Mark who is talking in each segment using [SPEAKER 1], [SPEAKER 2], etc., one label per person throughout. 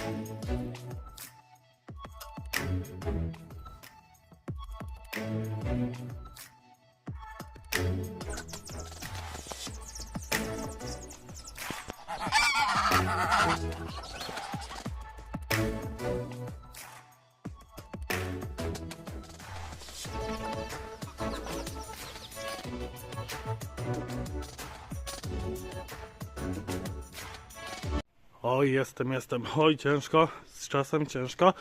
[SPEAKER 1] Thank you. Oj, jestem, jestem. Oj, ciężko. Z czasem ciężko.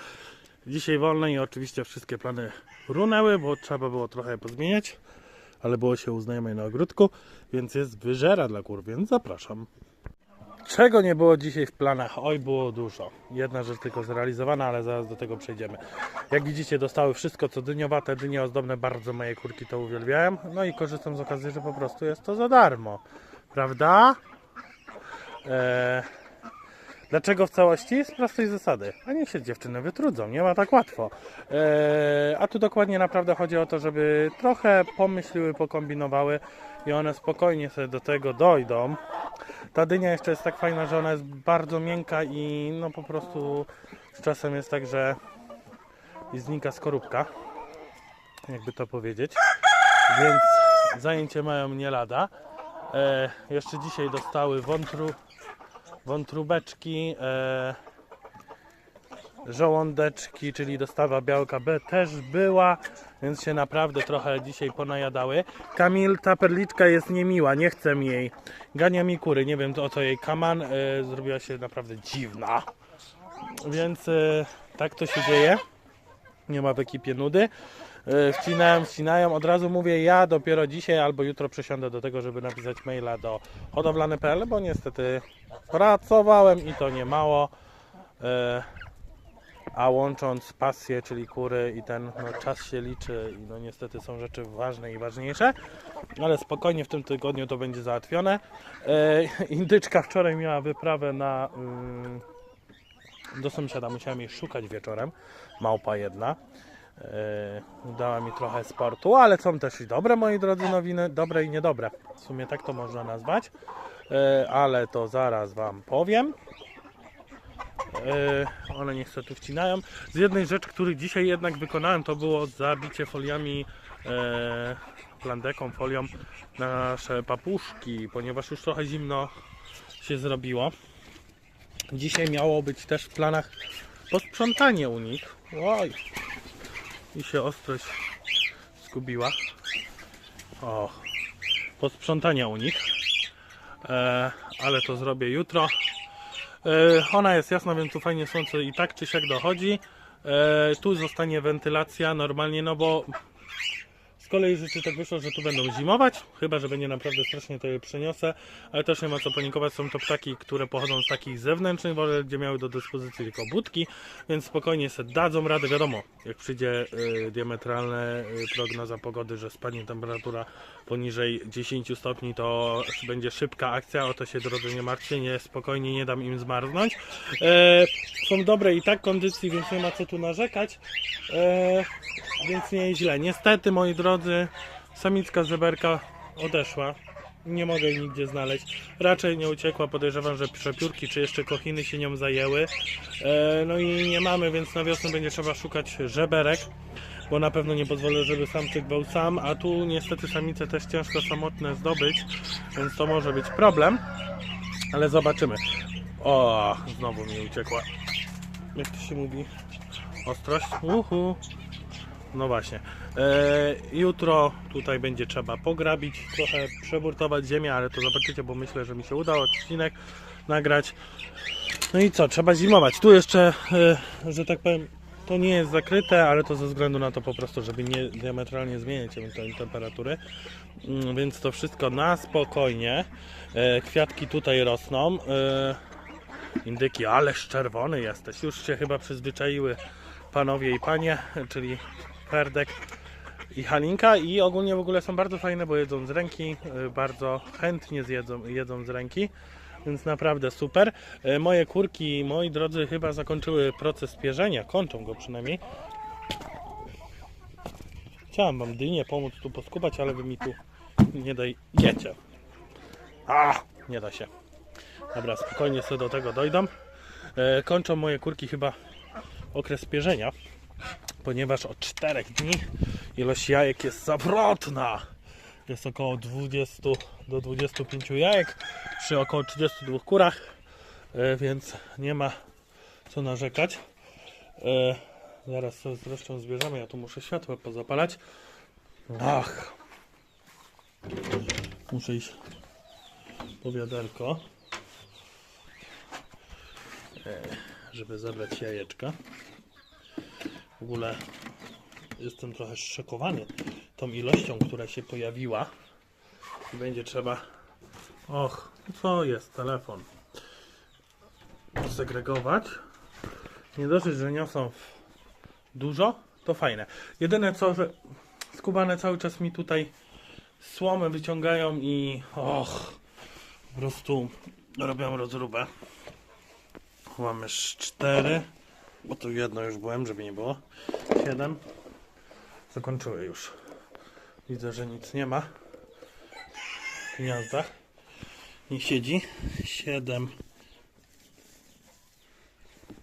[SPEAKER 1] Dzisiaj wolne i oczywiście wszystkie plany runęły, bo trzeba było trochę pozmieniać. Ale było się u znajomej na ogródku, więc jest wyżera dla kur, więc zapraszam. Czego nie było dzisiaj w planach? Oj, było dużo. Jedna rzecz tylko zrealizowana, ale zaraz do tego przejdziemy. Jak widzicie, dostały wszystko co dyniowate, dynie ozdobne, bardzo moje kurki to uwielbiają. No i korzystam z okazji, że po prostu jest to za darmo. Prawda? Eee, Dlaczego w całości? Z prostej zasady. A niech się dziewczyny wytrudzą, nie ma tak łatwo. Eee, a tu dokładnie naprawdę chodzi o to, żeby trochę pomyśliły, pokombinowały i one spokojnie sobie do tego dojdą. Ta dynia jeszcze jest tak fajna, że ona jest bardzo miękka i no po prostu z czasem jest tak, że znika skorupka, jakby to powiedzieć. Więc zajęcie mają nie lada. E, jeszcze dzisiaj dostały wątru, wątróbeczki, e, żołądeczki, czyli dostawa białka B też była, więc się naprawdę trochę dzisiaj ponajadały. Kamil, ta perliczka jest niemiła, nie chcę jej. Gania mi kury, nie wiem o co jej kaman, e, zrobiła się naprawdę dziwna. Więc e, tak to się dzieje. Nie ma w ekipie nudy. E, Wcinają, wcinają. Od razu mówię, ja dopiero dzisiaj albo jutro przesiądę do tego, żeby napisać maila do hodowlane.pl, bo niestety pracowałem i to nie mało. E, A łącząc pasję, czyli kury i ten no, czas się liczy i no niestety są rzeczy ważne i ważniejsze, ale spokojnie w tym tygodniu to będzie załatwione. E, Indyczka wczoraj miała wyprawę na ym, do sąsiada, musiałem jej szukać wieczorem, małpa jedna. E, dała mi trochę sportu, ale są też i dobre, moi drodzy, nowiny, dobre i niedobre. W sumie tak to można nazwać, e, ale to zaraz Wam powiem. E, one niech se tu wcinają. Z jednej rzeczy, który dzisiaj jednak wykonałem, to było zabicie foliami, e, plandeką, folią nasze papuszki, ponieważ już trochę zimno się zrobiło. Dzisiaj miało być też w planach posprzątanie u nich. Oj, i się ostrość zgubiła. O, posprzątania u nich. E, ale to zrobię jutro. E, ona jest jasna, więc tu fajnie słońce i tak czy siak dochodzi. E, tu zostanie wentylacja normalnie, no bo z kolei rzeczy tak wyszło, że tu będą zimować, chyba że będzie naprawdę strasznie to je przeniosę, ale też nie ma co panikować, są to ptaki, które pochodzą z takich zewnętrznych worek, gdzie miały do dyspozycji tylko budki, więc spokojnie sobie dadzą radę, wiadomo, jak przyjdzie y, diametralna y, prognoza pogody, że spadnie temperatura poniżej 10 stopni, to będzie szybka akcja, o to się drodzy nie martwcie, nie, spokojnie nie dam im zmarznąć. E, są dobre i tak kondycji, więc nie ma co tu narzekać. E, więc nie jest źle. Niestety, moi drodzy, samicka zeberka odeszła. Nie mogę jej nigdzie znaleźć. Raczej nie uciekła. Podejrzewam, że przepiórki czy jeszcze kochiny się nią zajęły. E, no i nie mamy, więc na wiosnę będzie trzeba szukać żeberek. Bo na pewno nie pozwolę, żeby samczyk był sam. A tu niestety samice też ciężko samotne zdobyć. Więc to może być problem. Ale zobaczymy. O, znowu mi uciekła. Jak to się mówi? Ostrość. Uhu. No właśnie. E, jutro tutaj będzie trzeba pograbić, trochę przeburtować ziemię, ale to zobaczycie, bo myślę, że mi się uda odcinek nagrać. No i co, trzeba zimować. Tu jeszcze, e, że tak powiem, to nie jest zakryte, ale to ze względu na to po prostu, żeby nie diametralnie zmieniać ewentualnie temperatury. Mm, Więc to wszystko na spokojnie. E, kwiatki tutaj rosną. E, indyki, ależ czerwony jesteś. Już się chyba przyzwyczaiły panowie i panie, czyli Ferdek i Halinka i ogólnie w ogóle są bardzo fajne, bo jedzą z ręki, y, bardzo chętnie zjedzą, jedzą z ręki, więc naprawdę super. Y, Moje kurki, moi drodzy, chyba zakończyły proces pierzenia, kończą go przynajmniej. Chciałem wam dynię pomóc tu poskubać, ale wy mi tu nie dajecie. A, nie da się. Dobra, spokojnie sobie do tego dojdą. E, kończą moje kurki chyba okres pierzenia, ponieważ od 4 dni ilość jajek jest zawrotna. Jest około 20 do 25 jajek przy około 32 kurach, e, więc nie ma co narzekać. E, zaraz to zresztą zbierzemy, ja tu muszę światło pozapalać. Ach, muszę iść po wiaderko, e, żeby zabrać jajeczka. W ogóle jestem trochę zszokowany tą ilością, która się pojawiła. Będzie trzeba. Och, co jest telefon? Segregować. Nie dosyć, że niosą dużo, to fajne. Jedyne co, że skubane cały czas mi tutaj słomę wyciągają i och, po prostu robią rozróbę. Mamy cztery, bo tu jedno już byłem, żeby nie było. Siedem. Zakończyły już. Widzę, że nic nie ma w gniazdach. Nie siedzi. Siedem.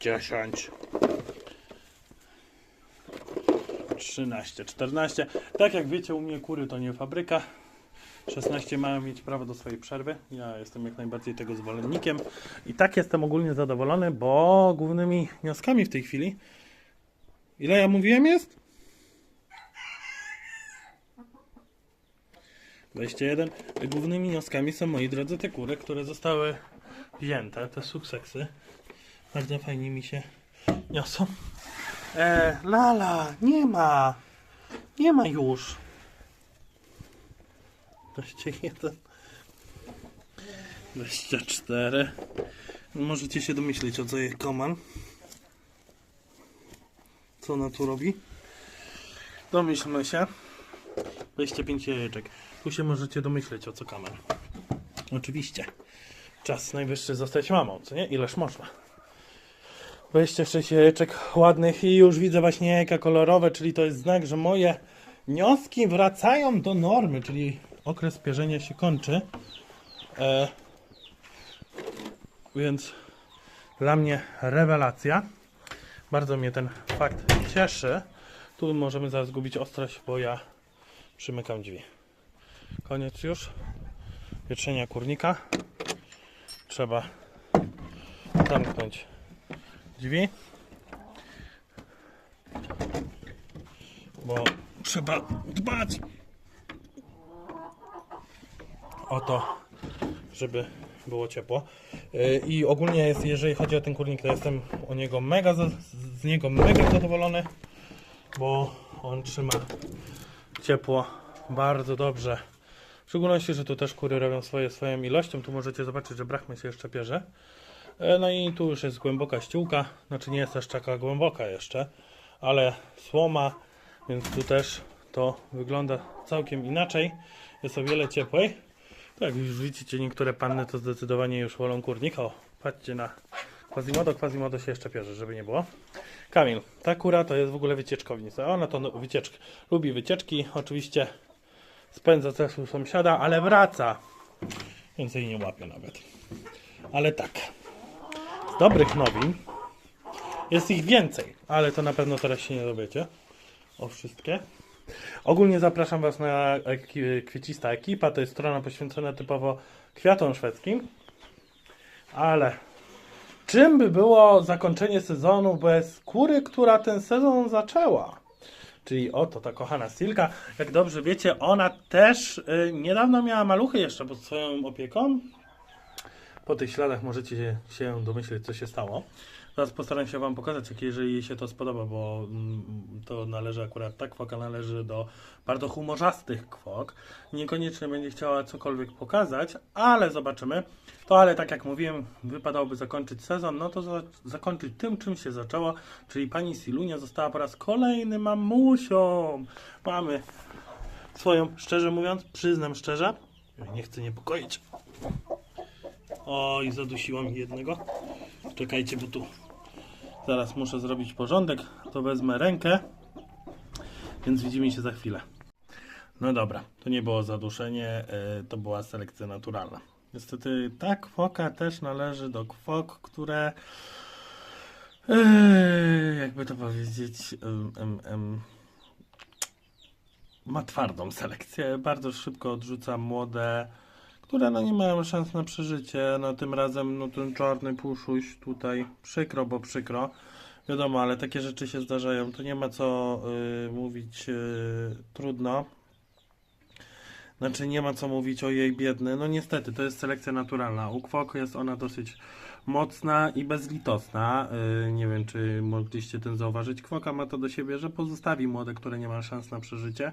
[SPEAKER 1] Dziesięć. 13, 14. Tak jak wiecie, u mnie kury to nie fabryka. 16 mają mieć prawo do swojej przerwy. Ja jestem jak najbardziej tego zwolennikiem. I tak jestem ogólnie zadowolony, bo głównymi wnioskami w tej chwili. Ile ja mówiłem jest? 21. Głównymi wnioskami są, moi drodzy, te kury, które zostały wzięte, te sukcesy. Bardzo fajnie mi się niosą. E, Lala, nie ma. Nie ma już. 21. 24. Możecie się domyśleć o co jest koman. Co ona tu robi? Domyślmy się. 25 jajeczek. Tu się możecie domyśleć o co kamer. Oczywiście. Czas najwyższy zostać mamą, co nie? Ileż można. 26 jajeczek ładnych i już widzę właśnie jajka kolorowe, czyli to jest znak, że moje wnioski wracają do normy, czyli okres pierzenia się kończy. E, więc dla mnie rewelacja. Bardzo mnie ten fakt cieszy. Tu możemy zaraz zgubić ostrość, bo ja przymykam drzwi. Koniec już. Wietrzenia kurnika. Trzeba zamknąć drzwi. Bo trzeba dbać o to, żeby było ciepło. Yy, I ogólnie jest, jeżeli chodzi o ten kurnik, to jestem o niego mega z niego mega zadowolony, bo on trzyma ciepło bardzo dobrze. W szczególności, że tu też kury robią swoje swoją ilością. Tu możecie zobaczyć, że brachmy się jeszcze pierze. E, No i tu już jest głęboka ściółka, znaczy nie jest aż taka głęboka jeszcze, ale słoma, więc tu też to wygląda całkiem inaczej. Jest o wiele cieplej. Tak, już widzicie, niektóre panny to zdecydowanie już wolą kurnik. O, patrzcie na Quasimodo, Quasimodo się jeszcze pierze, żeby nie było. Kamil, ta kura to jest w ogóle wycieczkownica. Ona to wycieczki, lubi wycieczki, oczywiście spędza czas u sąsiada, ale wraca. Więc jej nie łapie nawet. Ale tak. Z dobrych nowin jest ich więcej, ale to na pewno teraz się nie dowiecie. O wszystkie. Ogólnie zapraszam Was na Kwiecista Ekipa. To jest strona poświęcona typowo kwiatom szwedzkim. Ale czym by było zakończenie sezonu bez kury, która ten sezon zaczęła? Czyli oto ta kochana Stilka. Jak dobrze wiecie, ona też y, niedawno miała maluchy jeszcze pod swoją opieką. Po tych śladach możecie się domyśleć, co się stało. Teraz postaram się Wam pokazać, jak jeżeli się to spodoba, bo mm, to należy akurat, ta kwoka należy do bardzo humorzastych kwok. Niekoniecznie będzie chciała cokolwiek pokazać, ale zobaczymy. To ale tak jak mówiłem, wypadałoby zakończyć sezon, no to za, zakończyć tym, czym się zaczęło, czyli pani Silunia została po raz kolejny mamusią. Mamy swoją, szczerze mówiąc, przyznam szczerze, nie chcę niepokoić. Oj, zadusiłam jednego. Czekajcie, bo tu zaraz muszę zrobić porządek. To wezmę rękę, więc widzimy się za chwilę. No dobra, to nie było zaduszenie, e, to była selekcja naturalna. Niestety ta kwoka też należy do kwok, które Eee, jakby to powiedzieć, ma twardą selekcję. Bardzo szybko odrzuca młode, które no nie mają szans na przeżycie. No tym razem no ten czarny puszuś tutaj przykro, bo przykro. Wiadomo, ale takie rzeczy się zdarzają. To nie ma co y, mówić y, trudno. Znaczy nie ma co mówić o jej biedny. No niestety, to jest selekcja naturalna. U kwok jest ona dosyć mocna i bezlitosna. Yy, nie wiem, czy mogliście ten zauważyć. Kwoka ma to do siebie, że pozostawi młode, które nie ma szans na przeżycie.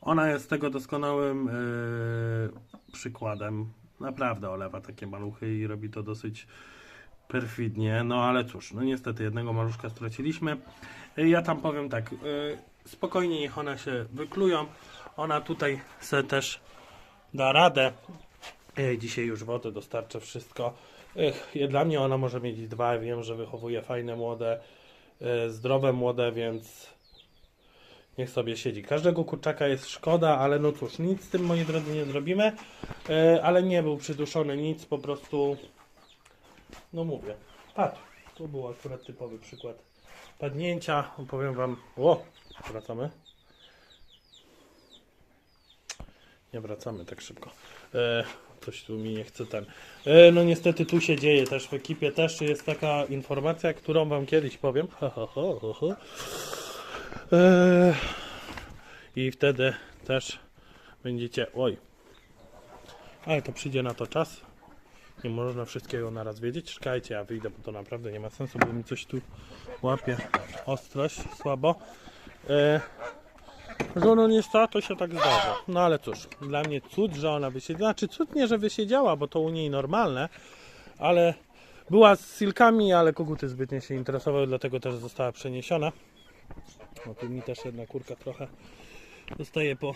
[SPEAKER 1] Ona jest tego doskonałym yy, przykładem. Naprawdę olewa takie maluchy i robi to dosyć perfidnie. No ale cóż, no niestety jednego maluszka straciliśmy. Yy, Ja tam powiem tak, spokojnie niech one się wyklują. Ona tutaj se też da radę. Dzisiaj już wodę dostarczę wszystko. I dla mnie ona może mieć dwa. Wiem, że wychowuje fajne młode, e, zdrowe młode, więc niech sobie siedzi. Każdego kurczaka jest szkoda, ale no cóż, nic z tym moi drodzy nie zrobimy. E, ale nie był przyduszony nic, po prostu no mówię. Patrz, tu był akurat typowy przykład padnięcia. Powiem wam. O, wracamy. Nie wracamy tak szybko. Coś tu mi nie chce ten. E, no niestety tu się dzieje też w ekipie też jest taka informacja, którą wam kiedyś powiem. E, I wtedy też będziecie. Oj. Ale to przyjdzie na to czas. Nie można wszystkiego naraz wiedzieć. Czekajcie, ja wyjdę, bo to naprawdę nie ma sensu, bo mi coś tu łapie ostrość słabo. E, że nie sta, to się tak zdarza. No ale cóż, dla mnie cud, że ona wysiedziała. Znaczy cud nie, że wysiedziała, bo to u niej normalne, ale była z silkami, ale koguty zbytnio się interesowały, dlatego też została przeniesiona. No tu mi też jedna kurka trochę zostaje po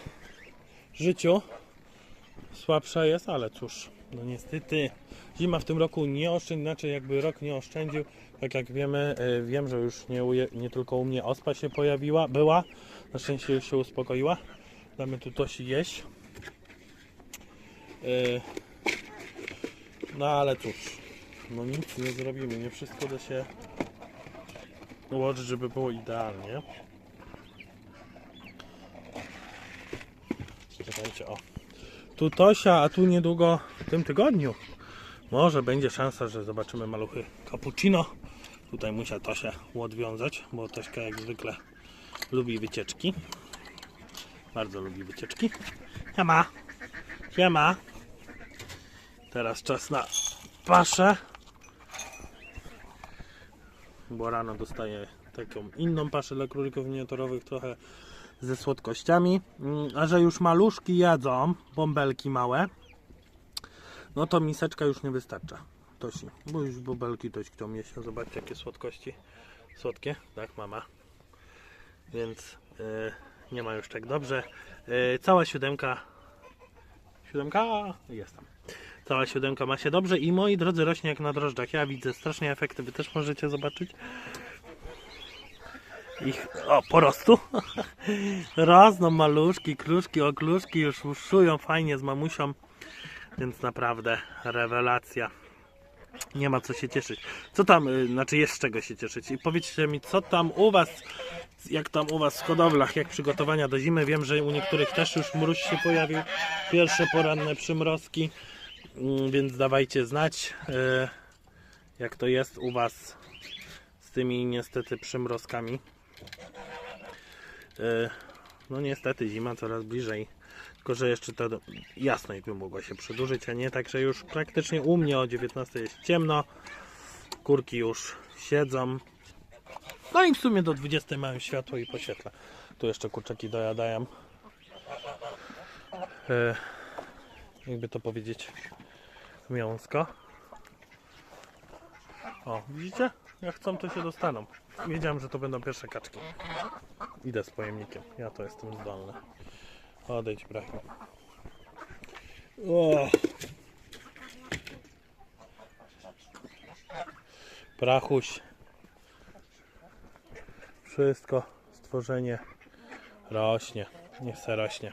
[SPEAKER 1] życiu. Słabsza jest, ale cóż, no niestety zima w tym roku nie oszczędzi, znaczy jakby rok nie oszczędził. Tak jak wiemy, y, wiem, że już nie, nie tylko u mnie ospa się pojawiła, była. Na szczęście już się uspokoiła. Damy tu Tosi jeść. Y, No ale cóż, no nic nie zrobimy, nie wszystko da się ułożyć, żeby było idealnie. Czekajcie, o. Tu Tosia, a tu niedługo w tym tygodniu może będzie szansa, że zobaczymy maluchy cappuccino. Tutaj muszę Tosię odwiązać, bo Tośka jak zwykle lubi wycieczki. Bardzo lubi wycieczki. Siema. Siema. Teraz czas na paszę. Bo rano dostaję taką inną paszę dla królików miniaturowych, trochę ze słodkościami. Mm, A że już maluszki jadzą, bąbelki małe, no to miseczka już nie wystarcza. Tosi, bo już bąbelki dość kto mnie się. Zobaczcie jakie słodkości. Słodkie, tak mama. Więc e, nie ma już tak dobrze. E, cała siódemka. Siódemka? Jest tam. Cała siódemka ma się dobrze i moi drodzy rośnie jak na drożdżach. Ja widzę strasznie efekty, wy też możecie zobaczyć. Ich, o, porostu. Rosną maluszki, kruszki, okluszki już uszują fajnie z mamusią. Więc naprawdę rewelacja. Nie ma co się cieszyć. Co tam, y, znaczy jest z czego się cieszyć. I powiedzcie mi, co tam u Was, jak tam u Was w hodowlach, jak przygotowania do zimy. Wiem, że u niektórych też już mróz się pojawił. Pierwsze poranne przymrozki. Mm, Więc dawajcie znać, y, jak to jest u Was z tymi niestety przymrozkami. Y, No niestety zima coraz bliżej. Tylko, że jeszcze ta jasność by mogła się przedłużyć, a nie tak, że już praktycznie u mnie o 19 jest ciemno. Kurki już siedzą. No i w sumie do 20 mają światło i poświetla. Tu jeszcze kurczaki dojadają. E, jakby to powiedzieć miąsko. O, widzicie? Jak chcą, to się dostaną. Wiedziałem, że to będą pierwsze kaczki. Idę z pojemnikiem. Ja to jestem zdolny. Odejdź, brachu. O. Prachuś. Wszystko, stworzenie rośnie. Niech se rośnie.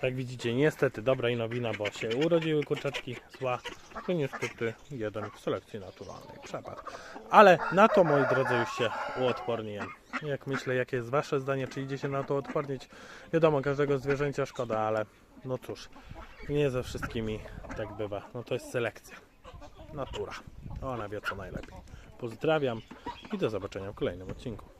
[SPEAKER 1] Tak widzicie, niestety dobra i nowina, bo się urodziły kurczaczki, zła to niestety jeden w selekcji naturalnej przepadł. Ale na to, moi drodzy, już się uodporniłem. Jak myślę, jakie jest Wasze zdanie, czy idzie się na to odpornić? Wiadomo, każdego zwierzęcia szkoda, ale no cóż, nie ze wszystkimi tak bywa. No to jest selekcja. Natura. Ona wie co najlepiej. Pozdrawiam i do zobaczenia w kolejnym odcinku.